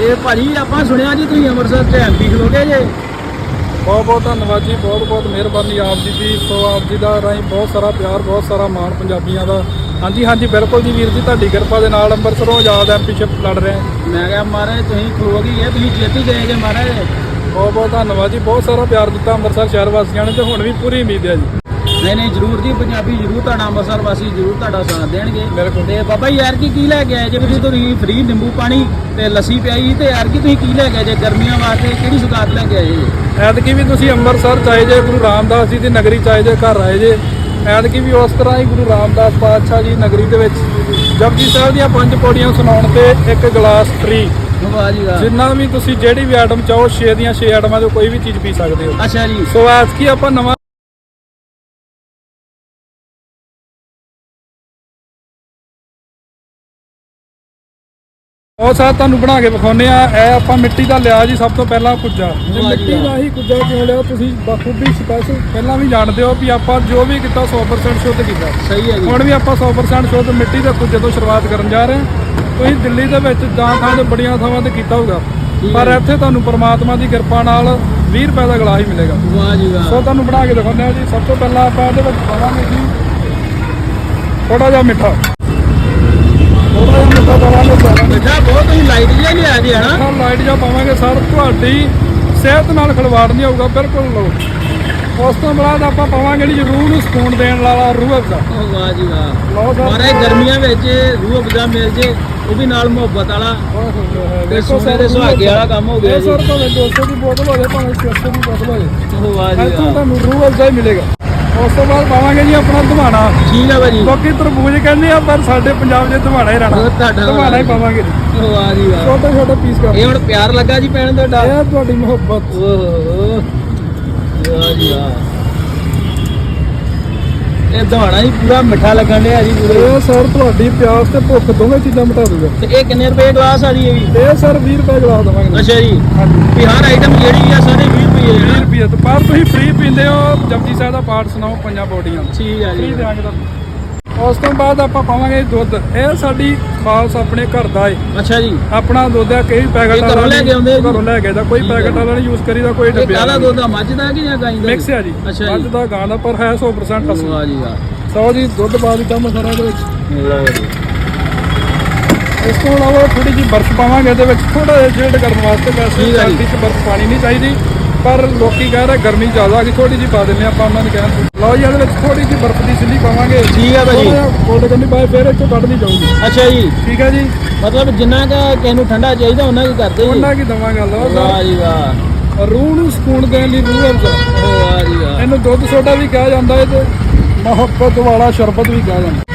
ਇਹ ਭਾਜੀ ਆਪਾਂ ਸੁਣਿਆ ਜੀ ਤੁਸੀਂ ਅੰਮ੍ਰਿਤਸਰ ਚ ਐਮਪੀ ਖਲੋਗੇ ਜੇ। ਬਹੁਤ ਬਹੁਤ ਧੰਨਵਾਦ ਜੀ ਬਹੁਤ ਬਹੁਤ ਮਿਹਰਬਾਨੀ ਆਪ ਜੀ ਦੀ ਸੋ ਆਪ ਜੀ ਦਾ ਰਾਹੀਂ ਬਹੁਤ ਸਾਰਾ ਪਿਆਰ ਬਹੁਤ ਸਾਰਾ ਮਾਣ ਪੰਜਾਬੀਆਂ ਦਾ। ਹਾਂਜੀ ਹਾਂਜੀ ਬਿਲਕੁਲ ਜੀ ਵੀਰ ਜੀ ਤੁਹਾਡੀ ਕਿਰਪਾ ਦੇ ਨਾਲ ਅੰਮ੍ਰਿਤਸਰੋਂ ਆਜ਼ਾਦ ਐਮਪੀਸ਼ਿਪ ਲੜ ਰਹੇ ਮੈਂ ਕਿਹਾ ਮਹਾਰਾਜ ਤੁਸੀਂ ਖਲੋ ਗਏ ਤੁਸੀਂ ਜਿੱਤ ਹੀ ਗਏ ਜੇ ਮਹਾਰਾਜ। ਬਹੁਤ ਬਹੁਤ ਧੰਨਵਾਦ ਜੀ ਬਹੁਤ ਸਾਰਾ ਪਿਆਰ ਦਿੱਤਾ ਅੰਮ੍ਰਿਤਸਰ ਸ਼ਹਿਰ ਵਾਸੀਆਂ ਨੇ ਤੇ ਹੁਣ ਵੀ ਪੂਰੀ ਉਮੀਦ ਹੈ ਜੀ। ਨਹੀਂ ਨਹੀਂ ਜਰੂਰ ਜੀ ਪੰਜਾਬੀ ਜਰੂਰ ਤੁਹਾਡਾ ਅੰਮ੍ਰਿਤਸਰ ਵਾਸੀ ਜਰੂਰ ਤੁਹਾਡਾ ਸਾਥ ਦੇਣਗੇ। ਤੇ ਬਾਬਾ ਜੀ ਯਾਰ ਕੀ ਕੀ ਲੈ ਕੇ ਆਏ? ਜੇ ਤੁਸੀਂ ਤੁਸੀਂ ਫ੍ਰੀ ਨਿੰਬੂ ਪਾਣੀ ਤੇ ਲੱਸੀ ਪਿਆਈ ਤੇ ਯਾਰ ਕੀ ਤੁਸੀਂ ਕੀ ਲੈ ਕੇ ਆਏ ਜੇ ਗਰਮੀਆਂ ਵਾਸਤੇ? ਕਿਹੜੀ ਸੁਗਾਤ ਲੈ ਕੇ ਆਏ ਜੇ? ਐਤਕੀ ਵੀ ਤੁਸੀਂ ਅੰਮ੍ਰਿਤਸਰ ਚਾਹੇ ਜੇ ਗੁਰੂ ਰਾਮਦਾਸ ਜੀ ਦੀ ਨਗਰੀ ਚਾਹੇ ਜੇ ਘਰ ਆਏ ਜੇ ਐਤਕੀ ਵੀ ਉਸ ਤਰ੍ਹਾਂ ਹੀ ਗੁਰੂ ਰਾਮਦਾਸ ਪਾਤਸ਼ਾਹ ਜੀ ਨਗਰੀ ਦੇ ਵਿੱਚ ਜਪਜੀ ਸਾਹਿਬ ਦੀਆਂ ਪੰਜ ਪੌੜੀਆਂ ਸੁਣਾਉਣ ਤੇ ਇੱਕ ਗਲਾਸ ਫ੍ਰੀ ਜਿੰਨਾ ਵੀ ਤੁਸੀਂ ਜਿਹੜੀ ਵੀ ਆਈਟਮ ਚਾਹੋ 6 ਦੀਆਂ 6 ਆਈਟਮਾਂ ਤੋਂ ਕੋਈ ਵੀ ਚੀਜ਼ ਪੀ ਸਕਦੇ ਹੋ। ਅੱਛਾ ਜੀ। ਸੋ ਐਤਕੀ ਆਪਾਂ ਨਵਾਂ ਉਹ ਸਾਥ ਤੁਹਾਨੂੰ ਬਣਾ ਕੇ ਵਿਖਾਉਨੇ ਆ ਇਹ ਆਪਾਂ ਮਿੱਟੀ ਦਾ ਲਿਆ ਜੀ ਸਭ ਤੋਂ ਪਹਿਲਾਂ ਕੁੱਜਾ। ਮਿੱਟੀ। ਦਾ ਹੀ ਕੁੱਜਾ ਕਿਉਂ ਲਿਆ? ਤੁਸੀਂ ਬਖੂਬੀ ਸਪੈਸ਼ਲ ਪਹਿਲਾਂ ਵੀ ਜਾਣਦੇ ਹੋ ਵੀ ਆਪਾਂ ਜੋ ਵੀ ਕੀਤਾ 100% ਸ਼ੁੱਧ ਕੀਤਾ। ਸਹੀ ਹੈ ਜੀ। ਹੁਣ ਵੀ ਆਪਾਂ 100% ਸ਼ੁੱਧ ਮਿੱਟੀ ਦੇ ਕੁੱਜੇ ਤੋਂ ਸ਼ੁਰੂਆਤ ਕਰਨ ਜਾ ਰਹੇ ਹਾਂ। ਤੁਸੀਂ ਦਿੱਲੀ ਦੇ ਵਿੱਚ ਜਾਂ ਥਾਂ ਤੇ ਬੜੀਆਂ ਥਾਵਾਂ ਤੇ ਕੀਤਾ ਹੋਊਗਾ। ਪਰ। ਇੱਥੇ ਤੁਹਾਨੂੰ ਪ੍ਰਮਾਤਮਾ ਦੀ ਕਿਰਪਾ ਨਾਲ 20 ਰੁਪਏ ਦਾ ਗਲਾਸ ਹੀ ਮਿਲੇਗਾ। ਵਾਹ ਜੀ ਵਾਹ। ਸੋ ਤੁਹਾਨੂੰ ਬਣਾ ਕੇ ਦਿਖਾਉਂਦੇ ਆ ਜੀ। ਸਭ ਤੋਂ ਪਹਿਲਾਂ ਆਪਾਂ ਇਹਦੇ ਵਿੱਚ ਪਾਵਾਂਗੇ ਜੀ। ਥੋੜਾ ਜਿਹਾ ਮਿੱਠਾ। ਥੋੜਾ ਜਿਹਾ ਮਿੱਠਾ ਪਾਵਾਂਗੇ ਸਾਰਾ ਮਿੱਠਾ ਬਹੁਤ ਤੁਸੀਂ ਲਾਈਟ ਜਿਹਾ ਲਿਆ ਜੀ ਹਨਾ ਜਿਹਾ ਪਾਵਾਂਗੇ ਸਰ। ਤੁਹਾਡੀ ਸਿਹਤ ਨਾਲ ਖਿਲਵਾੜ ਨਹੀਂ ਹੋਊਗਾ ਬਿਲਕੁਲ ਲੋ ਉਸ ਤੋਂ ਬਾਅਦ ਆਪਾਂ ਪਾਵਾਂਗੇ ਜੀ ਰੂਹ ਨੂੰ ਸਕੂਨ ਦੇਣ ਵਾਲਾ ਰੂਹ ਅਫਜ਼ਾ ਵਾਹ ਜੀ ਵਾਹ। ਸਰ। ਮਹਾਰਾਜ ਗਰਮੀਆਂ ਵਿੱਚ ਰੂਹ ਅਫਜ਼ਾ ਮਿਲ ਜੇ ਉਹ ਵੀ ਨਾਲ ਮੁਹੱਬਤ ਵਾਲਾ। ਤੇ ਸੋਨੇ ਦੇ ਸੁਹਾਗੇ ਵਾਲਾ ਕੰਮ ਹੋ ਗਿਆ ਜੀ ਸਰ ਭਾਵੇਂ 200 ਦੀ ਬੋਤਲ ਹੋਵੇ ਭਾਵੇਂ 600 ਦੀ ਬੋਤਲ ਹੋਵੇ। ਵਾਹ ਜੀ ਵਾਹ। ਤੁਹਾਨੂੰ ਰੂਹ ਅਫਜ਼ਾ ਹੀ ਮਿਲੇਗਾ। ਉਸ ਤੋਂ ਬਾਅਦ ਪਾਵਾਂਗੇ ਜੀ ਆਪਣਾ ਧਵਾਣਾ ਠੀਕ ਹੈ ਭਾਜੀ। ਲੋਕੀ ਤਰਬੂਜ ਕਹਿੰਦੇ ਆ ਪਰ ਸਾਡੇ ਪੰਜਾਬ 'ਚ ਧਵਾਣਾ ਹੀ ਰਹਿਣਾ। ਧਵਾਣਾ ਹੀ ਪਾਵਾਂਗੇ ਜੀ। ਵਾਹ ਜੀ ਵਾਹ। ਛੋਟੇ ਛੋਟੇ ਪੀਸ ਕਰ ਇਹ ਹੁਣ ਪਿਆਰ ਲੱਗਾ ਜੀ ਭੈਣ ਤੁਹਾਡਾ? ਇਹ ਤੁਹਾਡੀ ਮੁਹੱਬਤ। ਓਹ ਵਾਹ ਜੀ ਵਾਹ। ਇਹ ਦਵਾਣਾ ਹੀ ਪੂਰਾ ਮਿੱਠਾ ਲੱਗਣ ਡਿਆ ਜੀ ਪੂਰੇ। ਇਹ ਸਰ ਤੁਹਾਡੀ ਪਿਆਸ ਤੇ ਭੁੱਖ ਦੋਵੇਂ ਚੀਜ਼ਾਂ ਮਿਟਾ ਦੂਗਾ ਤੇ ਇਹ ਕਿੰਨੇ ਰੁਪਏ ਗਲਾਸ ਆ ਜੀ ਇਹ ਵੀ? ਇਹ ਸਰ 20 ਰੁਪਏ ਗਲਾਸ ਦਵਾਂਗੇ। ਅੱਛਾ ਜੀ। ਹਾਂਜੀ ਵੀ ਹਰ ਆਈਟਮ ਜਿਹੜੀ ਆ ਸਾਰੇ 20 ਰੁਪਏ 20 ਹੈ ਰੁਪਏ ਤੇ ਪਰ ਤੁਸੀਂ ਫ੍ਰੀ ਪੀਂਦੇ ਹੋ। ਜਪਜੀ ਸਾਹਿਬ ਦਾ ਪਾਠ ਸੁਣਾਓ ਪੰਜਾਂ ਬੋਡੀਆਂ ਠੀਕ ਆ ਫ੍ਰੀ ਜੀ ਦੇਵਾਂਗੇ ਤੁਹਾਨੂੰ। ਉਸ ਤੋਂ ਬਾਅਦ ਆਪਾਂ ਪਾਵਾਂਗੇ ਦੁੱਧ। ਇਹ ਸਾਡੀ ਖਾਸ ਆਪਣੇ ਘਰ ਦਾ ਏ। ਅੱਛਾ ਜੀ। ਆਪਣਾ ਦੁੱਧ ਆ ਕਈ ਪੈਕਟ ਘਰੋਂ ਲੈ ਕੇ ਆਉਂਦੇ ਆ ਜੀ? ਘਰੋਂ ਲੈ ਕੇ ਦਾ ਕੋਈ ਆ। ਪੈਕਟ ਵਾਲਾ ਨਹੀਂ ਯੂਜ਼ ਕਰੀਦਾ ਕੋਈ ਡੱਬੇ ਕਾਲਾ ਦੁੱਧ ਆ ਮੱਝ ਦਾ ਕਿ ਜਾਂ ਗਾਂ ਦਾ? ਮਿਕਸ ਹੈ ਜੀ। ਮੱਝ ਜੀ। ਦਾ ਗਾਂ ਦਾ ਪਰ ਹੈ 100% ਅਸਲੀ ਵਾਹ ਜੀ ਵਾਹ। ਸੋ ਜੀ ਦੁੱਧ ਪਾ ਦਿੱਤਾ ਮਸਾਲਾ ਦੇ ਵਿੱਚ। ਲਓ ਜੀ। ਇਸ ਤੋਂ ਇਲਾਵਾ ਥੋੜੀ ਜਿਹੀ ਬਰਫ਼ ਪਾਵਾਂਗੇ ਇਹਦੇ ਵਿੱਚ ਥੋੜਾ ਜਿਹਾ ਜੀਲਡ ਕਰਨ ਵਾਸਤੇ ਵੈਸੇ ਜੀ। ਸਰਦੀ 'ਚ ਬਰਫ਼ ਪਾਣੀ ਨਹੀਂ ਚਾਹੀਦੀ। ਪਰ ਲੋਕੀ ਕਹਿ ਰਹੇ ਗਰਮੀ ਜ਼ਿਆਦਾ ਆ ਗਈ ਥੋੜੀ ਜਿਹੀ ਪਾ ਦਿੰਦੇ ਆਪਾਂ ਉਹਨਾਂ ਨੂੰ ਕਹਿਣ ਲਓ ਜੀ ਇਹਦੇ ਵਿੱਚ ਥੋੜੀ ਜਿਹੀ ਬਰਫ਼ ਦੀ ਸਿੱਲੀ ਪਾਵਾਂਗੇ। ਠੀਕ ਹੈ ਭਾਜੀ। ਕੋਲ ਕੰਨੀ ਪਾਏ ਫਿਰ ਇੱਥੋਂ ਕੱਢਣੀ ਜਾਊਗੀ। ਅੱਛਾ ਜੀ। ਠੀਕ ਹੈ ਜੀ। ਮਤਲਬ ਜਿੰਨਾ ਕੁ ਕਿਸੇ ਨੂੰ ਠੰਡਾ ਚਾਹੀਦਾ ਉਹਨਾਂ ਕੀ ਕਰਦੇ ਜੀ। ਉਹਨਾਂ ਕੀ ਦਵਾਂਗੇ ਲਓ ਵਾਹ ਜੀ ਵਾਹ। ਰੂਹ ਨੂੰ ਸਕੂਨ ਦੇਣ ਲਈ ਰੂਹ ਅਫਜ਼ਾ ਵਾਹ ਜੀ ਵਾਹ। ਇਹਨੂੰ ਦੁੱਧ ਸੋਡਾ ਵੀ ਕਿਹਾ ਜਾਂਦਾ ਹੈ ਤੇ ਮੁਹੱਬਤ ਵਾਲਾ ਸ਼ਰਬਤ ਵੀ ਕਿਹਾ ਜਾਂਦਾ।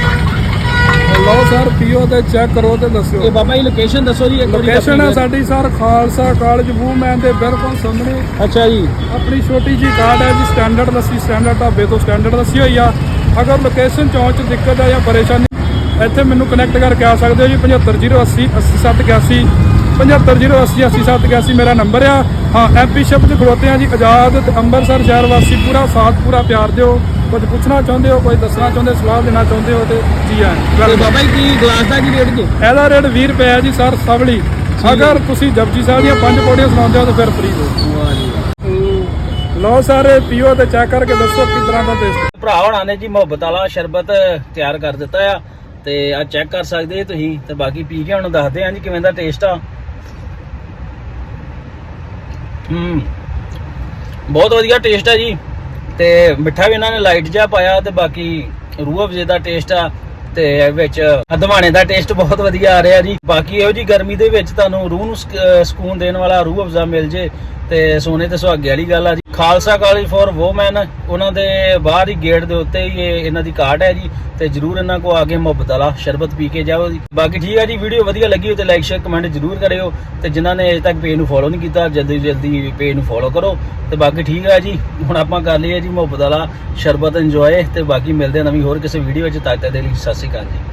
ਲਓ ਸਰ ਪੀਓ ਤੇ ਚੈੱਕ ਕਰੋ ਤੇ ਦੱਸਿਓ। ਇਹ ਬਾਬਾ ਜੀ ਲੋਕੇਸ਼ਨ ਦੱਸੋ ਜੀ ਇੱਕ ਵਾਰੀ ਲੋਕੇਸ਼ਨ ਹੈ। ਸਾਡੀ ਸਰ ਖਾਲਸਾ ਕਾਲਜ ਵੂਮੈਨ ਦੇ ਬਿਲਕੁਲ ਸਾਹਮਣੇ। ਅੱਛਾ ਜੀ। ਆਪਣੀ ਛੋਟੀ ਜੀ ਕਾਰਡ ਹੈ ਜੀ ਸਟੈਂਡਰਡ ਲੱਸੀ ਸਟੈਂਡਰਡ ਢਾਬੇ ਤੋਂ ਸਟੈਂਡਰਡ ਲੱਸੀ ਹੋਈ ਆ। ਅਗਰ ਲੋਕੇਸ਼ਨ ਚੌਂਚ 'ਚ ਦਿੱਕਤ ਆ ਜਾਂ ਪਰੇਸ਼ਾਨੀ ਇੱਥੇ ਮੈਨੂੰ ਕਨੈਕਟ ਕਰਕੇ ਆ ਸਕਦੇ ਹੋ ਜੀ 75080 80781 75080 80781 ਮੇਰਾ ਨੰਬਰ ਆ। ਹਾਂ ਐਮਪੀ 'ਚ ਖਲੋਤੇ ਆ ਜੀ ਆਜ਼ਾਦ ਤੇ ਅੰਮ੍ਰਿਤਸਰ ਸ਼ਹਿਰ ਵਾਸੀ ਪੂਰਾ ਸਾਥ ਪੂਰਾ ਪਿਆਰ ਦਿਓ। ਕੁਝ ਪੁੱਛਣਾ ਚਾਹੁੰਦੇ ਹੋ ਕੋਈ ਦੱਸਣਾ ਚਾਹੁੰਦੇ ਸਲਾਹ ਦੇਣਾ ਚਾਹੁੰਦੇ ਹੋ ਤੇ ਜੀ ਆ ਤੇ ਬਾਬਾ ਜੀ ਕੀ ਗਲਾਸ ਦਾ ਕੀ ਰੇਟ ਜੀ? ਇਹਦਾ ਰੇਟ 20 ਰੁਪਏ ਹੈ ਜੀ ਸਰ ਸਵਲੀ। ਅਗਰ ਤੁਸੀਂ ਜਪਜੀ ਸਾਹਿਬ ਦੀਆਂ ਪੰਜ ਪੌੜੀਆਂ ਸੁਣਾਉਂਦੇ ਹੋ ਤਾਂ ਫਿਰ ਫ੍ਰੀ ਦਿਓ ਵਾਹ ਜੀ ਵਾਹ ਲਓ ਸਾਰੇ ਪੀਓ ਤੇ ਚੈੱਕ ਕਰਕੇ ਦੱਸੋ ਕਿਸ ਤਰ੍ਹਾਂ ਦਾ ਟੇਸਟ ਭਰਾ ਹੋਣਾ ਨੇ ਜੀ ਮੁਹੱਬਤ ਵਾਲਾ ਸ਼ਰਬਤ ਤਿਆਰ ਕਰ ਦਿੱਤਾ ਆ ਤੇ ਆ ਚੈੱਕ ਕਰ ਸਕਦੇ ਜੀ ਤੁਸੀਂ ਤੇ ਬਾਕੀ ਪੀ ਕੇ ਹੁਣ ਦੱਸਦੇ ਆ ਜੀ ਕਿਵੇਂ ਦਾ ਟੇਸਟ ਆ। ਹੂੰ। ਬਹੁਤ ਵਧੀਆ ਟੇਸਟ ਆ ਜੀ। ਤੇ ਮਿੱਠਾ ਵੀ ਇਹਨਾਂ ਨੇ ਲਾਈਟ ਜਿਹਾ ਪਾਇਆ ਤੇ ਬਾਕੀ ਰੂਹ ਅਫਜ਼ੇ ਦਾ ਟੇਸਟ ਆ। ਤੇ ਵਿੱਚ ਅਧਵਾਣੇ ਦਾ ਟੇਸਟ ਬਹੁਤ ਵਧੀਆ ਆ ਰਿਹਾ ਜੀ। ਬਾਕੀ ਇਹੋ ਜੀ ਗਰਮੀ ਦੇ ਵਿੱਚ ਤੁਹਾਨੂੰ ਰੂਹ ਨੂੰ ਸਕੂਨ ਦੇਣ ਵਾਲਾ ਰੂਹ ਅਫਜ਼ਾ ਮਿਲ ਜੇ ਤੇ ਸੋਨੇ ਤੇ ਸੁਹਾਗੇ ਵਾਲੀ ਗੱਲ ਆ ਜੀ। ਖਾਲਸਾ ਕਾਲਜ ਫॉर ਵੂਮੈਨ ਉਹਨਾਂ ਦੇ ਬਾਹਰ ਹੀ ਗੇਟ ਦੇ ਉੱਤੇ ਹੀ ਇਹਨਾਂ ਦੀ ਕਾਰਡ ਹੈ ਜੀ ਤੇ ਜਰੂਰ ਇਹਨਾਂ ਕੋ ਆ ਕੇ ਮੁਹੱਬਤ ਵਾਲਾ ਸ਼ਰਬਤ ਪੀ ਕੇ ਜਾਓ ਜੀ। ਬਾਕੀ ਠੀਕ ਆ ਜੀ ਵੀਡੀਓ ਵਧੀਆ ਲੱਗੀ ਹੋ ਤੇ ਲਾਈਕ ਸ਼ੇਅਰ ਕਮੈਂਟ ਜਰੂਰ ਕਰਿਓ ਤੇ ਜਿਨ੍ਹਾਂ ਨੇ ਅਜੇ ਤੱਕ ਪੇਜ ਨੂੰ ਫੋਲੋ ਨਹੀਂ ਕੀਤਾ, ਜਲਦੀ ਜਲਦੀ ਪੇਜ ਨੂੰ ਫੋਲੋ ਕਰੋ ਤੇ ਬਾਕੀ ਠੀਕ ਆ ਜੀ, ਹੁਣ ਆਪਾਂ ਕਰ ਲਈਏ ਜੀ ਮੁਹੱਬਤ ਵਾਲਾ ਸ਼ਰਬਤ ਇੰਜੋਏ ਤੇ ਬਾਕੀ ਮਿਲਦੇ ਆ ਨਵੀਂ ਹੋਰ ਕਿਸੇ ਵੀਡੀਓ ਵਿੱਚ, ਤਦ ਤੱਕ ਦੇ ਲਈ ਸਤਿ ਸ਼੍ਰੀ ਅਕਾਲ ਜੀ